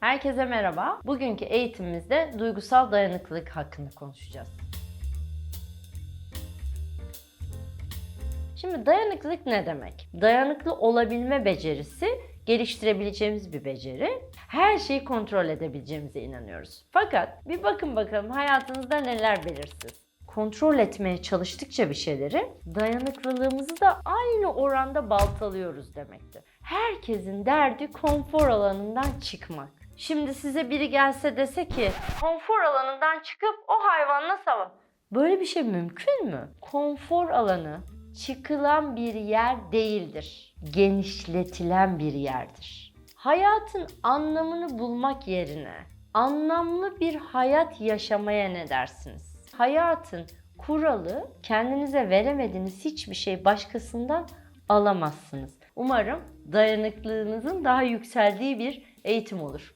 Herkese merhaba. Bugünkü eğitimimizde duygusal dayanıklılık hakkında konuşacağız. Şimdi dayanıklılık ne demek? Dayanıklı olabilme becerisi geliştirebileceğimiz bir beceri. Her şeyi kontrol edebileceğimize inanıyoruz. Fakat bir bakın bakalım hayatınızda neler belirsiz. Kontrol etmeye çalıştıkça bir şeyleri dayanıklılığımızı da aynı oranda baltalıyoruz demektir. Herkesin derdi konfor alanından çıkmak. Şimdi size biri gelse dese ki konfor alanından çıkıp o hayvanla savaş. Böyle bir şey mümkün mü? Konfor alanı çıkılan bir yer değildir. Genişletilen bir yerdir. Hayatın anlamını bulmak yerine anlamlı bir hayat yaşamaya ne dersiniz? Hayatın kuralı kendinize veremediğiniz hiçbir şey başkasından alamazsınız. Umarım dayanıklılığınızın daha yükseldiği bir eğitim olur.